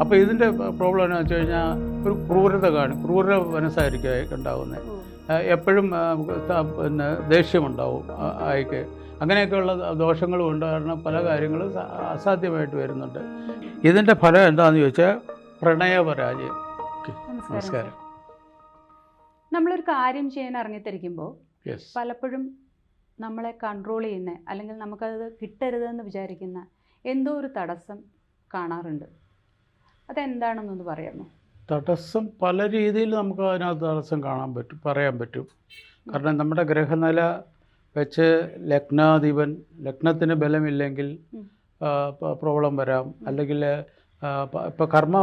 അപ്പോൾ ഇതിന്റെ പ്രോബ്ലം എന്നു വെച്ച് കഴിഞ്ഞാൽ ഒരു ക്രൂരത കാണും. ക്രൂര മനസ്സായിരിക്കും ഉണ്ടാകുന്നത് എപ്പോഴും പിന്നെ ദേഷ്യമുണ്ടാവും അയക്ക് ആയിക്ക് അങ്ങനെയൊക്കെയുള്ള ദോഷങ്ങളും ഉണ്ട് കാരണം പല കാര്യങ്ങളും അസാധ്യമായിട്ട് വരുന്നുണ്ട്. ഇതിന്റെ ഫലം എന്താണെന്ന് ചോദിച്ചാൽ പ്രണയപരാജയം. നമസ്കാരം. നമ്മളൊരു കാര്യം ചെയ്യാൻ ഇറങ്ങിത്തിരിക്കുമ്പോൾ പലപ്പോഴും നമ്മളെ കൺട്രോൾ ചെയ്യുന്ന അല്ലെങ്കിൽ നമുക്കത് കിട്ടരുതെന്ന് വിചാരിക്കുന്ന എന്തോ ഒരു തടസ്സം കാണാറുണ്ട്. അതെന്താണെന്നൊന്ന് പറയാമോ? തടസ്സം പല രീതിയിൽ നമുക്ക് അതിനകത്ത് തടസ്സം കാണാൻ പറ്റും പറയാൻ പറ്റും. കാരണം നമ്മുടെ ഗ്രഹനില വെച്ച് ലഗ്നാധിപൻ ലഗ്നത്തിന് ബലമില്ലെങ്കിൽ. പ്രോബ്ലം വരാം. അല്ലെങ്കിൽ ഇപ്പോൾ കർമ്മ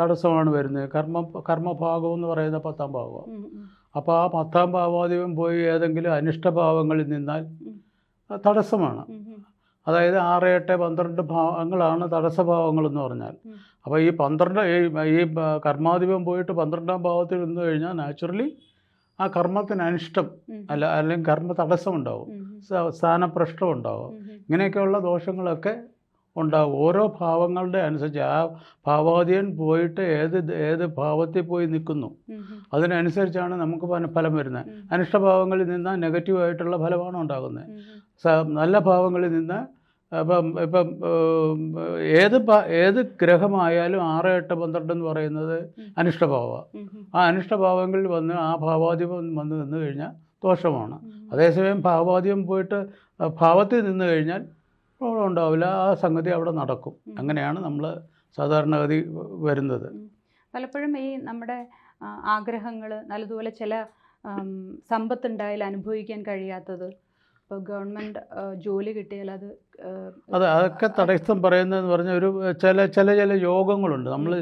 തടസ്സമാണ് വരുന്നത്. കർമ്മ കർമ്മഭാഗം എന്ന് പറയുന്ന പത്താം ഭാഗമാണ്. ഉം, അപ്പോൾ ആ പത്താം ഭാവാധിപൻ പോയി ഏതെങ്കിലും അനിഷ്ടഭാവങ്ങളിൽ നിന്നാൽ. തടസ്സമാണ്. അതായത് ആറ് എട്ട് പന്ത്രണ്ട് ഭാവങ്ങളാണ് തടസ്സഭാവങ്ങൾ എന്ന് പറഞ്ഞാൽ. അപ്പോൾ ഈ പന്ത്രണ്ട് ഈ ഈ ബ- പോയിട്ട് പന്ത്രണ്ടാം ഭാവത്തിൽ നിന്ന് കഴിഞ്ഞാൽ നാച്ചുറലി ആ കർമ്മത്തിന് അനിഷ്ടം അല്ല അല്ലെങ്കിൽ കർമ്മ തടസ്സം ഉണ്ടാവും. ഉം, ഉം, ഉണ്ടാവും. ഇങ്ങനെയൊക്കെയുള്ള ദോഷങ്ങളൊക്കെ ഉണ്ടാവും. ഓരോ ഭാവങ്ങളുടെ അനുസരിച്ച് ആ ഭാവാധിയൻ പോയിട്ട് ഏത് ഏത് ഭാവത്തിൽ പോയി നിൽക്കുന്നു അതിനനുസരിച്ചാണ് നമുക്ക് ഫല- ഫലം വരുന്നത്. അനിഷ്ടഭാവങ്ങളിൽ നിന്നാൽ നെഗറ്റീവായിട്ടുള്ള ഫലമാണ് ഉണ്ടാകുന്നത്. നല്ല ഭാവങ്ങളിൽ നിന്ന് അപ്പം ഇപ്പം ഏത് ഏത് ഗ്രഹമായാലും ആറ് എട്ട് പന്ത്രണ്ട് എന്ന് പറയുന്നത്. അനിഷ്ടഭാവമാണ് ആ അനിഷ്ടഭാവങ്ങളിൽ വന്ന് ആ ഭാവാധിപം വന്ന് നിന്ന് കഴിഞ്ഞാൽ ദോഷമാണ്. അതേസമയം ഭാവാധിപം പോയിട്ട് ഭാവത്തിൽ നിന്ന് കഴിഞ്ഞാൽ പ്രോബ്ലം ഉണ്ടാവില്ല. ആ സംഗതി അവിടെ നടക്കും. അങ്ങനെയാണ് നമ്മൾ സാധാരണഗതി വരുന്നത്. പലപ്പോഴും ഈ നമ്മുടെ ആഗ്രഹങ്ങൾ നല്ലതുപോലെ ചില സമ്പത്തുണ്ടായാലും സമ്പത്തുണ്ടായാൽ അനുഭവിക്കാൻ കഴിയാത്തത് ഇപ്പോൾ ഗവൺമെന്റ് ജോലി കിട്ടിയാൽ അത് അതെ അത് അതൊക്കെ തടസ്സം പറയുന്നതെന്ന് പറഞ്ഞാൽ ഒരു ചില ചില ചില യോഗങ്ങളുണ്ട്. നമ്മൾ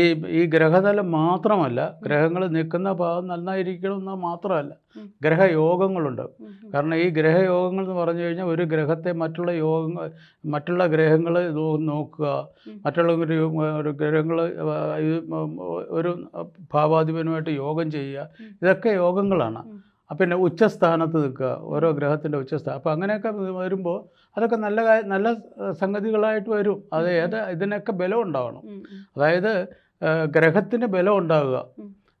ഈ ഈ ഗ്രഹനില മാത്രമല്ല ഗ്രഹങ്ങൾ നിൽക്കുന്ന ഭാഗം നന്നായിരിക്കണം നന്നായിരിക്കണമെന്ന് മാത്രമല്ല. ഗ്രഹയോഗങ്ങളുണ്ട്. കാരണം ഈ ഗ്രഹയോഗങ്ങൾ എന്ന് പറഞ്ഞു കഴിഞ്ഞാൽ ഒരു ഗ്രഹത്തെ മറ്റുള്ള യോഗങ്ങൾ മറ്റുള്ള ഗ്രഹങ്ങൾ നോക്കുക മറ്റുള്ള ഒരു ഗ്രഹങ്ങൾ ഒരു ഭാവാധിപനുമായിട്ട് യോഗം ചെയ്യുക ഇതൊക്കെ യോഗങ്ങളാണ്. പിന്നെ ഉച്ചസ്ഥാനത്ത് നിൽക്കുക ഓരോ ഗ്രഹത്തിന്റെ ഉച്ചസ്ഥാനം. അപ്പോൾ അങ്ങനെയൊക്കെ വരുമ്പോൾ അതൊക്കെ നല്ല നല്ല സംഗതികളായിട്ട് വരും. അത് ഏത് ഇതിനൊക്കെ ബലം ഉണ്ടാവണം. അതായത് ഗ്രഹത്തിന് ബലം ഉണ്ടാവുക.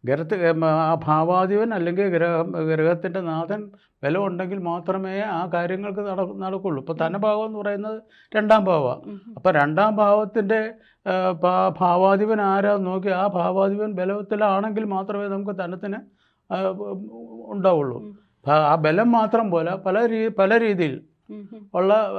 ഗ്രഹത്തിൽ ഗ്രഹത്ത് ആ ഭാവാധിപൻ അല്ലെങ്കിൽ ഗ്രഹം ഗ്രഹത്തിന്റെ നാഥൻ ബലം ഉണ്ടെങ്കിൽ മാത്രമേ ആ കാര്യങ്ങൾക്ക് നട നടക്കുള്ളൂ. ഇപ്പോൾ ധനഭാവം എന്ന് പറയുന്നത് രണ്ടാം ഭാവമാണ്. അപ്പോൾ രണ്ടാം ഭാവത്തിന്റെ ഭാവാധിപൻ ആരാന്ന് നോക്കി ആ ഭാവാധിപൻ ബലത്തിലാണെങ്കിൽ മാത്രമേ നമുക്ക് ധനത്തിന് ആ, ഉണ്ടാവുള്ളൂ ആ- ബലം മാത്രം പോലെ പല രീ പല രീതിയിൽ. ഉള്ള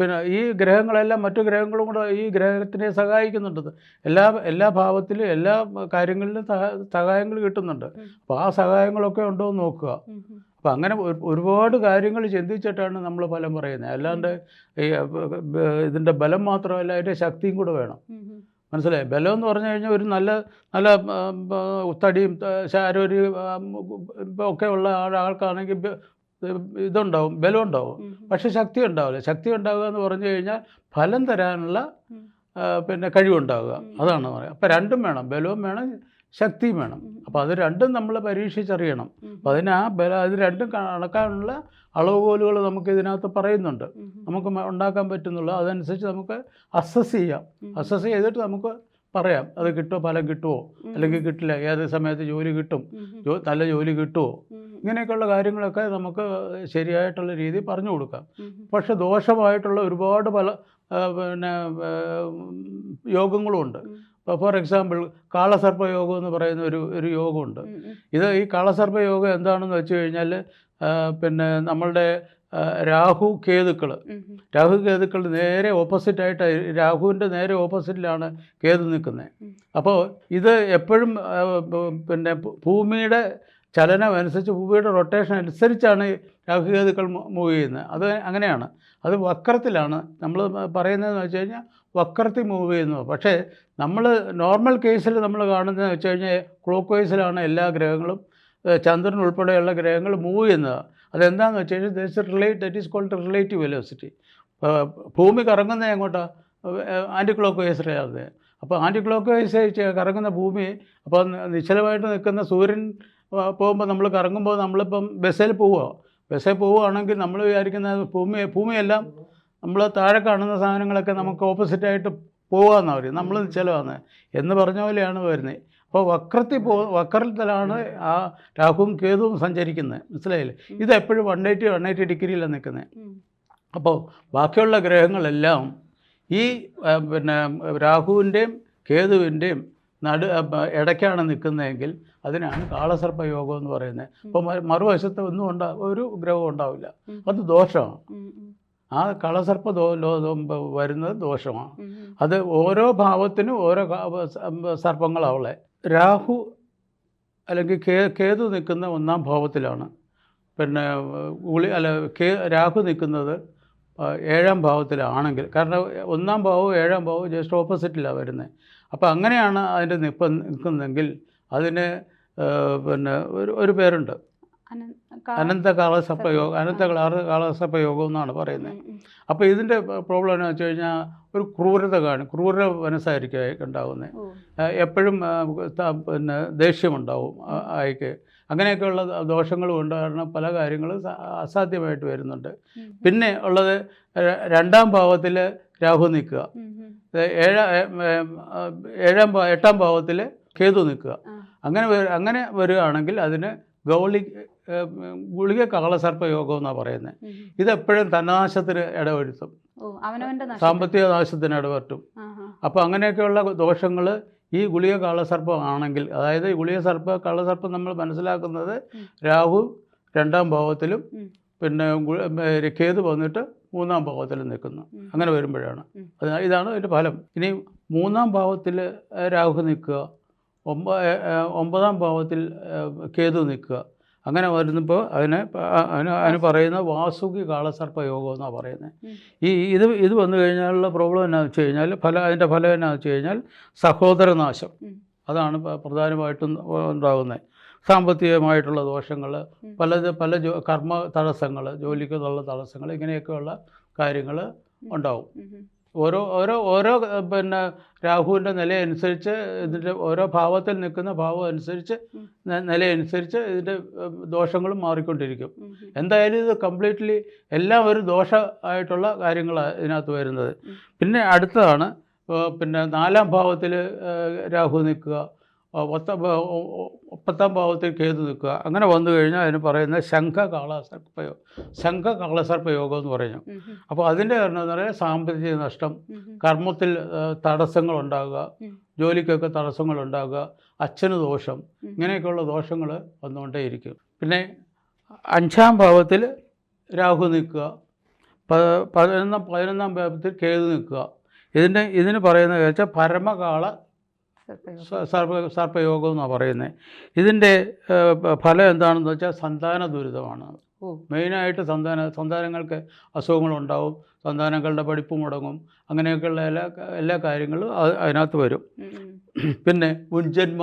പിന്നെ ഈ ഗ്രഹങ്ങളെല്ലാം മറ്റു ഗ്രഹങ്ങളും കൂടെ ഈ ഗ്രഹത്തിനെ സഹായിക്കുന്നുണ്ട് എല്ലാ എല്ലാ ഭാവത്തിലും എല്ലാ കാര്യങ്ങളിലും സഹാ- സഹായങ്ങൾ കിട്ടുന്നുണ്ട്. അപ്പോൾ ആ സഹായങ്ങളൊക്കെ ഉണ്ടോ എന്ന് നോക്കുക. അപ്പോൾ അങ്ങനെ ഒരുപാട് കാര്യങ്ങൾ ചിന്തിച്ചിട്ടാണ് നമ്മൾ ഫലം പറയുന്നത് അല്ലാണ്ട് ഈ ഇതിന്റെ ബലം മാത്രമല്ല അതിന്റെ ശക്തിയും കൂടെ വേണം. മനസ്സിലായി? ബലം എന്ന് പറഞ്ഞു കഴിഞ്ഞാൽ ഒരു നല്ല നല്ല തടിയും ത- ഒക്കെ ഉള്ള ആൾക്കാണെങ്കിൽ ഇതുണ്ടാവും ബലം ഉണ്ടാവും. പക്ഷെ ശക്തി ഉണ്ടാവില്ല ശക്തി ഉണ്ടാവുക എന്ന് പറഞ്ഞു കഴിഞ്ഞാൽ ഫലം തരാനുള്ള പിന്നെ കഴിവുണ്ടാവുക. അതാണ് പറയുക. അപ്പം രണ്ടും വേണം. ബലവും വേണം. ശക്തിയും വേണം. അപ്പോൾ അത് രണ്ടും നമ്മൾ പരീക്ഷിച്ചറിയണം. അപ്പോൾ അതിന് ആ ബല അത് രണ്ടും കണക്കാനുള്ള അളവുകോലുകൾ നമുക്ക് ഇതിനകത്ത് പറയുന്നുണ്ട്. നമുക്ക് ഉണ്ടാക്കാൻ പറ്റുന്നുള്ളൂ. അതനുസരിച്ച് നമുക്ക് അസസ് ചെയ്യാം. അസസ് ചെയ്തിട്ട് നമുക്ക് പറയാം. അത് കിട്ടുമോ ഫലം കിട്ടുമോ അല്ലെങ്കിൽ കിട്ടില്ല. ഏത് സമയത്ത് ജോലി കിട്ടും? നല്ല ജോലി കിട്ടുമോ. ഇങ്ങനെയൊക്കെയുള്ള കാര്യങ്ങളൊക്കെ നമുക്ക് ശരിയായിട്ടുള്ള രീതി പറഞ്ഞു കൊടുക്കാം. പക്ഷെ ദോഷമായിട്ടുള്ള ഒരുപാട് പല പിന്നെ യോഗങ്ങളുമുണ്ട് ഫോർ എക്സാമ്പിൾ കാളസർപ്പയോഗം എന്ന് പറയുന്ന ഒരു ഒരു യോഗമുണ്ട്. ഇത് ഈ കാളസർപ്പയോഗം എന്താണെന്ന് വെച്ച് കഴിഞ്ഞാൽ പിന്നെ നമ്മളുടെ രാഹു കേതുക്കൾ. രാഹു കേതുക്കൾ നേരെ ഓപ്പോസിറ്റായിട്ട് രാഹുവിന്റെ നേരെ ഓപ്പോസിറ്റിലാണ് കേതു നിൽക്കുന്നത് അപ്പോൾ ഇത് എപ്പോഴും പിന്നെ ഭൂമിയുടെ ചലനം അനുസരിച്ച് ഭൂമിയുടെ റൊട്ടേഷൻ അനുസരിച്ചാണ് രാഹുകേതുക്കൾ മൂവ് ചെയ്യുന്നത് അത് അങ്ങനെയാണ്. അത് വക്രത്തിലാണ്. നമ്മൾ പറയുന്നതെന്ന് വെച്ച് കഴിഞ്ഞാൽ വക്രത്തിൽ മൂവ് ചെയ്യുന്നത് പക്ഷേ നമ്മൾ നോർമൽ കേസിൽ നമ്മൾ കാണുന്നതെന്ന് വെച്ച് കഴിഞ്ഞാൽ ക്ലോക്ക് വൈസിലാണ് എല്ലാ ഗ്രഹങ്ങളും ചന്ദ്രൻ ഉൾപ്പെടെയുള്ള ഗ്രഹങ്ങൾ മൂവ് ചെയ്യുന്നത്. അതെന്താണെന്ന് വെച്ച് കഴിഞ്ഞാൽ this relate that is called relative velocity ഭൂമി കറങ്ങുന്നത് എങ്ങോട്ടാണ് ആന്റി ക്ലോക്ക് വൈസിലാണ് അപ്പോൾ ആന്റി ക്ലോക്ക് വൈസ് കറങ്ങുന്ന ഭൂമി അപ്പോൾ നിശ്ചലമായിട്ട് നിൽക്കുന്ന സൂര്യൻ പോകുമ്പോൾ നമ്മൾ കറങ്ങുമ്പോൾ നമ്മളിപ്പം ബസ്സിൽ പോവുക ബസ്സിൽ പോവുകയാണെങ്കിൽ നമ്മൾ വിചാരിക്കുന്ന ഭൂമി ഭൂമിയെല്ലാം നമ്മൾ താഴെ കാണുന്ന സാധനങ്ങളൊക്കെ നമുക്ക് ഓപ്പോസിറ്റായിട്ട് പോകാമെന്നാണ് പറയും നമ്മൾ ചിലവാന്ന്. എന്ന് പറഞ്ഞ പോലെയാണ് വരുന്നത്. അപ്പോൾ വക്രത്തിൽ പോ വക്രത്തിലാണ് ആ രാഹുവും കേതുവും സഞ്ചരിക്കുന്നത്. മനസ്സിലായില്ലേ? ഇത് എപ്പോഴും വൺ എയ്റ്റി വൺ എയ്റ്റി ഡിഗ്രിയിലാണ് നിൽക്കുന്നത്. അപ്പോൾ ബാക്കിയുള്ള ഗ്രഹങ്ങളെല്ലാം ഈ പിന്നെ രാഹുവിന്റെയും കേതുവിന്റെയും നടു ഇടയ്ക്കാണ് നിൽക്കുന്നതെങ്കിൽ അതിനാണ് കാളസർപ്പ യോഗം എന്ന് പറയുന്നത്. അപ്പോൾ മറുവശത്ത് ഒന്നും ഉണ്ടാ ഒരു ഗ്രഹവും ഉണ്ടാവില്ല. അത് ദോഷമാണ്. ആ കളസർപ്പ വരുന്നത് ദോഷമാണ്. അത് ഓരോ ഭാവത്തിനും ഓരോ കാ- സ- രാഹു അല്ലെങ്കിൽ കേ കേതു നിൽക്കുന്ന ഒന്നാം ഭാവത്തിലാണ്. പിന്നെ ഉളി അല്ല കേ രാഹു നിൽക്കുന്നത് ഏഴാം ഭാവത്തിലാണെങ്കിൽ. കാരണം ഒന്നാം ഭാവവും ഏഴാം ഭാവവും ജസ്റ്റ് ഓപ്പോസിറ്റിലാണ് വരുന്നത് അപ്പോൾ അങ്ങനെയാണ് അതിന്റെ നിപ്പം നിൽക്കുന്നതെങ്കിൽ അതിന് പിന്നെ ഒരു ഒരു പേരുണ്ട്. അനന്ത- കാ- അനന്ത കാളസർപ്പ യോഗം അനന്ത കാള കാളസർപ്പ യോഗം എന്നാണ് പറയുന്നത്. അപ്പോൾ ഇതിന്റെ പ്രോബ്ലം എന്ന് വെച്ച് കഴിഞ്ഞാൽ ഒരു ക്രൂരത കാണും. ക്രൂര മനസ്സായിരിക്കും ഉണ്ടാകുന്നത് എപ്പോഴും പിന്നെ ദേഷ്യമുണ്ടാവും അയക്ക്. ആയിക്ക് അങ്ങനെയൊക്കെയുള്ള ദോഷങ്ങളും ഉണ്ട്. കാരണം പല കാര്യങ്ങളും അസാധ്യമായിട്ട് വരുന്നുണ്ട്. പിന്നെ ഉള്ളത് രണ്ടാം ഭാവത്തിൽ രാഹു നിൽക്കുക. ഏഴാം ഏഴാം എട്ടാം ഭാവത്തിൽ കേതു നിൽക്കുക. അങ്ങനെ അങ്ങനെ വരികയാണെങ്കിൽ അതിന് ഗൗളി ഗുളിക കാളസർപ്പ യോഗം എന്നാണ് പറയുന്നത്. ഇതെപ്പോഴും ധനനാശത്തിന് ഇടവരുത്തും. സാമ്പത്തിക നാശത്തിന് ഇടവരുത്തും. ആ. അപ്പോൾ അങ്ങനെയൊക്കെയുള്ള ദോഷങ്ങൾ ഈ ഗുളിക കാളസർപ്പം ആണെങ്കിൽ അതായത് ഈ ഗുളിക സർപ്പ കാളസർപ്പം നമ്മൾ മനസ്സിലാക്കുന്നത് രാഹു രണ്ടാം ഭാവത്തിലും പിന്നെ രഖേത് വന്നിട്ട് മൂന്നാം ഭാവത്തിൽ നിൽക്കുന്നു. അങ്ങനെ വരുമ്പോഴാണ്. ഇതാണ് അതിന്റെ ഫലം. ഇനി മൂന്നാം ഭാവത്തിൽ രാഹു നിൽക്കുക. ഒമ്പ ഒമ്പതാം ഭാവത്തിൽ കേതു നിൽക്കുക. അങ്ങനെ വരുന്നപ്പോൾ അതിനെ അതിന് അതിന് പറയുന്ന വാസുകി കാളസർപ്പ യോഗം എന്നാണ് പറയുന്നത്. ഈ ഇത് ഇത് വന്നു കഴിഞ്ഞാലുള്ള പ്രോബ്ലം എന്നാ വെച്ച് കഴിഞ്ഞാൽ ഫല അതിന്റെ ഫലം എന്നാന്ന് വെച്ച് കഴിഞ്ഞാൽ സഹോദരനാശം. അതാണ് പ്രധാനമായിട്ടും ഉണ്ടാകുന്നത്. സാമ്പത്തികമായിട്ടുള്ള ദോഷങ്ങൾ പല പല ജോ കർമ്മ തടസ്സങ്ങൾ ജോലിക്കുള്ള തടസ്സങ്ങൾ ഇങ്ങനെയൊക്കെയുള്ള കാര്യങ്ങൾ ഉണ്ടാവും. ഓരോ ഓരോ ഓരോ പിന്നെ രാഹുവിന്റെ നിലയനുസരിച്ച് ഇതിന്റെ ഓരോ ഭാവത്തിൽ നിൽക്കുന്ന ഭാവം അനുസരിച്ച് നിലയനുസരിച്ച് ഇതിന്റെ ദോഷങ്ങളും മാറിക്കൊണ്ടിരിക്കും. എന്തായാലും ഇത് കംപ്ലീറ്റ്ലി എല്ലാം ഒരു ദോഷമായിട്ടുള്ള കാര്യങ്ങളാണ് ഇതിനകത്ത് വരുന്നത്. പിന്നെ അടുത്തതാണ് പിന്നെ നാലാം ഭാവത്തിൽ രാഹു നിൽക്കുക. ഒ- പത്താം ഭാവത്തിൽ കേതു നിൽക്കുക അങ്ങനെ വന്നു കഴിഞ്ഞാൽ അതിന് പറയുന്ന ശംഖ കാളസർപ്പയോ ശംഖ കാളസർപ്പയോഗം എന്ന് ഉം. അപ്പോൾ അതിന്റെ കാരണം എന്ന് പറയുന്നത് സാമ്പത്തിക നഷ്ടം. കർമ്മത്തിൽ തടസ്സങ്ങൾ ഉണ്ടാകുക ജോലിക്കൊക്കെ തടസ്സങ്ങൾ ഉണ്ടാകുക അച്ഛന് ദോഷം. ഇങ്ങനെയൊക്കെയുള്ള ദോഷങ്ങൾ വന്നുകൊണ്ടേയിരിക്കും പിന്നെ അഞ്ചാം ഭാവത്തിൽ രാഹു നിൽക്കുക പതിനൊന്നാം പതിനൊന്നാം ഭാവത്തിൽ കേതു നിൽക്കുക ഇതിന്റെ ഇതിന് പറയുന്നത് വെച്ചാൽ പരമകാള സർപ്പയോഗം. എന്നാണ് പറയുന്നത് ഇതിന്റെ ഫലം എന്താണെന്ന് വെച്ചാൽ സന്താന ദുരിതമാണ് മെയിനായിട്ട് സന്താന സന്താനങ്ങൾക്ക് അസുഖങ്ങളുണ്ടാവും സന്താനങ്ങളുടെ പഠിപ്പ് മുടങ്ങും അങ്ങനെയൊക്കെയുള്ള എല്ലാ എല്ലാ കാര്യങ്ങളും അത് അതിനകത്ത് വരും. പിന്നെ മുൻജന്മ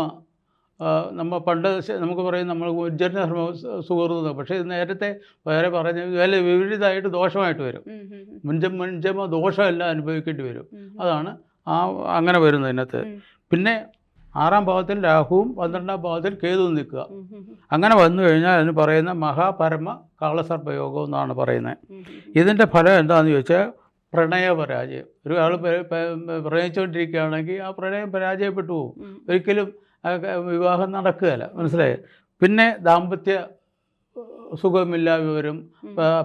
നമ്മൾ നമ്മ പണ്ട് നമുക്ക് പറയും നമ്മൾ മുൻജന്മ ധർമ്മ സുഹൃത്തുക്കൾ പക്ഷേ ഇത് നേരത്തെ വേറെ പറഞ്ഞ വില വിപരീതമായിട്ട് ദോഷമായിട്ട് വരും മുൻജന്മ ഉം, ഉം. മുൻജ മുൻജന്മ ദോഷമെല്ലാം അനുഭവിക്കേണ്ടി വരും. അതാണ് ആ അങ്ങനെ വരുന്നത് ഇതിനകത്ത് ഉം. പിന്നെ ആറാം ഭാവത്തിൽ രാഹുവും പന്ത്രണ്ടാം ഭാവത്തിൽ കേതു നിൽക്കുക. അങ്ങനെ വന്നു കഴിഞ്ഞാൽ അതിന് പറയുന്ന മഹാപരമ കാളസർപ്പയോഗം എന്നാണ് പറയുന്നത്. ഇതിന്റെ ഫലം എന്താണെന്ന് ചോദിച്ചാൽ പ്രണയ പരാജയം. ഒരു ആൾ പ്രണയിച്ചുകൊണ്ടിരിക്കുകയാണെങ്കിൽ ആ പ്രണയം പരാജയപ്പെട്ടു പോകും ഒരിക്കലും വിവാഹം നടക്കുകയില്ല. മനസ്സിലായി? പിന്നെ ദാമ്പത്യ സുഖമില്ലാത്തവരും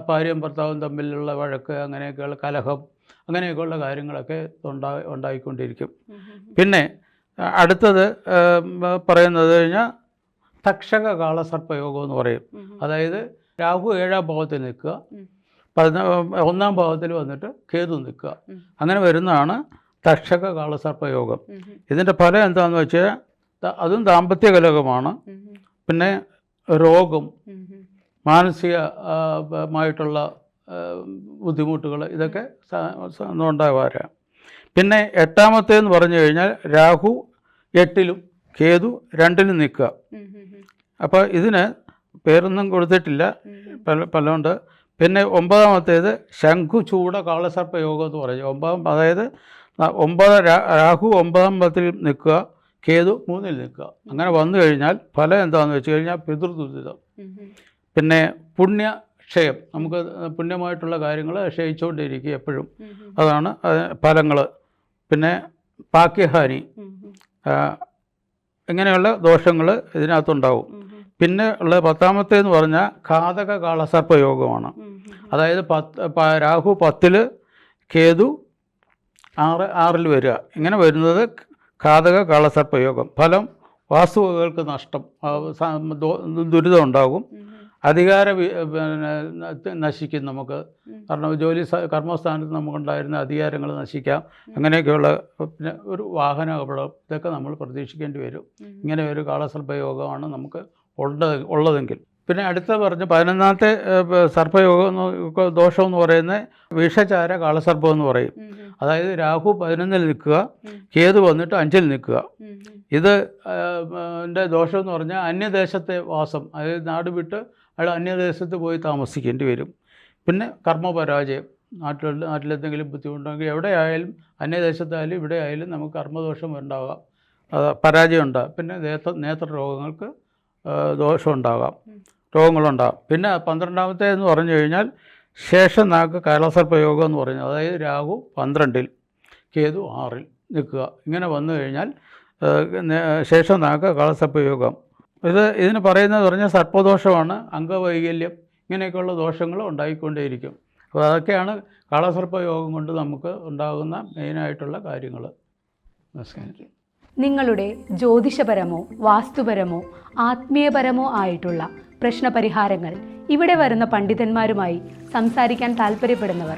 ഭാര്യയും ഭർത്താവും തമ്മിലുള്ള വഴക്ക് അങ്ങനെയൊക്കെയുള്ള കലഹം അങ്ങനെയൊക്കെയുള്ള കാര്യങ്ങളൊക്കെ ഉണ്ടാ ഉണ്ടായിക്കൊണ്ടിരിക്കും. പിന്നെ അടുത്തത് പറയുന്നത് കഴിഞ്ഞാൽ തക്ഷക കാളസർപ്പയോഗം എന്ന് പറയും. അതായത് രാഹു ഏഴാം ഭാവത്തിൽ നിൽക്കുക. പതിനാ ഒന്നാം ഭാവത്തിൽ വന്നിട്ട് കേതു നിൽക്കുക അങ്ങനെ വരുന്നതാണ് തക്ഷക കാളസർപ്പയോഗം. ഇതിന്റെ ഫലം എന്താണെന്ന് വെച്ചാൽ അതും ദാമ്പത്യ കലകമാണ്. പിന്നെ രോഗം ഉം, ഉം. മാനസിക ആ, ബ- മായിട്ടുള്ള ബുദ്ധിമുട്ടുകൾ ഇതൊക്കെ ഉണ്ടാകാറ് പിന്നെ എട്ടാമത്തേന്ന് പറഞ്ഞു കഴിഞ്ഞാൽ രാഹു എട്ടിലും കേതു രണ്ടിലും നിൽക്കുക. അപ്പോൾ ഇതിന് പേരൊന്നും കൊടുത്തിട്ടില്ല. പല പലതുണ്ട്. പിന്നെ ഒമ്പതാമത്തേത് ശംഖു ചൂട കാളസർപ്പ യോഗം എന്ന് പറയും. ഒമ്പതാം അതായത് ഒമ്പത് രാഹു ഒമ്പതാം പത്തിൽ നിൽക്കുക കേതു മൂന്നിൽ നിൽക്കുക. അങ്ങനെ വന്നു കഴിഞ്ഞാൽ ഫലം എന്താണെന്ന് വെച്ച് കഴിഞ്ഞാൽ പിതൃദുരിതം. പിന്നെ പുണ്യ ക്ഷയം. നമുക്ക് പുണ്യമായിട്ടുള്ള കാര്യങ്ങൾ ക്ഷയിച്ചുകൊണ്ടിരിക്കുക എപ്പോഴും. അതാണ് ഫലങ്ങൾ. പിന്നെ പാക്യഹാനി ഇങ്ങനെയുള്ള ദോഷങ്ങൾ ഇതിനകത്തുണ്ടാവും. പിന്നെ ഉള്ള പത്താമത്തേന്ന് പറഞ്ഞാൽ ഘാതക കാളസർപ്പ യോഗമാണ്. ഉം, ഉം, അതായത് പത്ത് രാഹു പത്തിൽ കേതു ആറ് ആറിൽ വരിക. ഇങ്ങനെ വരുന്നത് ഘാതക കാളസർപ്പ യോഗം. ഫലം വാസ്തുവകകൾക്ക് നഷ്ടം. ദുരിതം ഉണ്ടാകും. അധികാര നശിക്കും നമുക്ക്. കാരണം ജോലി കർമ്മസ്ഥാനത്ത് നമുക്കുണ്ടായിരുന്ന അധികാരങ്ങൾ നശിക്കാം. അങ്ങനെയൊക്കെയുള്ള പിന്നെ ഒരു വാഹന അപകടം ഇതൊക്കെ നമ്മൾ പ്രതീക്ഷിക്കേണ്ടി വരും. ഇങ്ങനെ ഒരു കാളസർപ്പയോഗമാണ് നമുക്ക് ഉള്ളത് ഉള്ളതെങ്കിൽ. പിന്നെ അടുത്ത പറഞ്ഞ പതിനൊന്നാമത്തെ സർപ്പയോഗം എന്ന് ദോഷം എന്ന് പറയുന്നത് വിഷചാര കാളസർപ്പം എന്ന് പറയും. അതായത് രാഹു പതിനൊന്നിൽ നിൽക്കുക കേതു വന്നിട്ട് അഞ്ചിൽ നിൽക്കുക. ഇത് എന്റെ ദോഷം എന്ന് പറഞ്ഞാൽ അന്യദേശത്തെ വാസം അതായത് നാട് വിട്ട് അയാൾ അന്യദേശത്ത് പോയി താമസിക്കേണ്ടി വരും. പിന്നെ കർമ്മപരാജയം. നാട്ടിൽ നാട്ടിലെന്തെങ്കിലും ബുദ്ധിമുട്ടുണ്ടെങ്കിൽ എവിടെ ആയാലും അന്യദേശത്തായാലും ഇവിടെ ആയാലും നമുക്ക് കർമ്മദോഷം ഉണ്ടാകാം. അത് പരാജയം ഉണ്ടാകും. പിന്നെ നേത്ര നേത്ര രോഗങ്ങൾക്ക് ദോഷം ഉണ്ടാകാം. രോഗങ്ങളുണ്ടാകും. പിന്നെ പന്ത്രണ്ടാമത്തെ എന്ന് പറഞ്ഞു കഴിഞ്ഞാൽ ശേഷം നാക്ക് കാലസർപ്പയോഗം എന്ന് പറഞ്ഞു അതായത് രാഹു പന്ത്രണ്ടിൽ കേതു ആറിൽ നിൽക്കുക. ഇങ്ങനെ വന്നു കഴിഞ്ഞാൽ ശേഷം നാക്ക് കാളസർപ്പയോഗം ഇത് ഇതിന് പറയുന്നത് പറഞ്ഞാൽ സർപ്പദോഷമാണ് അംഗവൈകല്യം ഇങ്ങനെയൊക്കെയുള്ള ദോഷങ്ങൾ ഉണ്ടായിക്കൊണ്ടേയിരിക്കും. അപ്പോൾ അതൊക്കെയാണ് കാളസർപ്പ യോഗം കൊണ്ട് നമുക്ക് ഉണ്ടാകുന്ന മെയിനായിട്ടുള്ള കാര്യങ്ങൾ നിങ്ങളുടെ ജ്യോതിഷപരമോ വാസ്തുപരമോ ആത്മീയപരമോ ആയിട്ടുള്ള പ്രശ്നപരിഹാരങ്ങൾ ഇവിടെ വരുന്ന പണ്ഡിതന്മാരുമായി സംസാരിക്കാൻ താല്പര്യപ്പെടുന്നവർ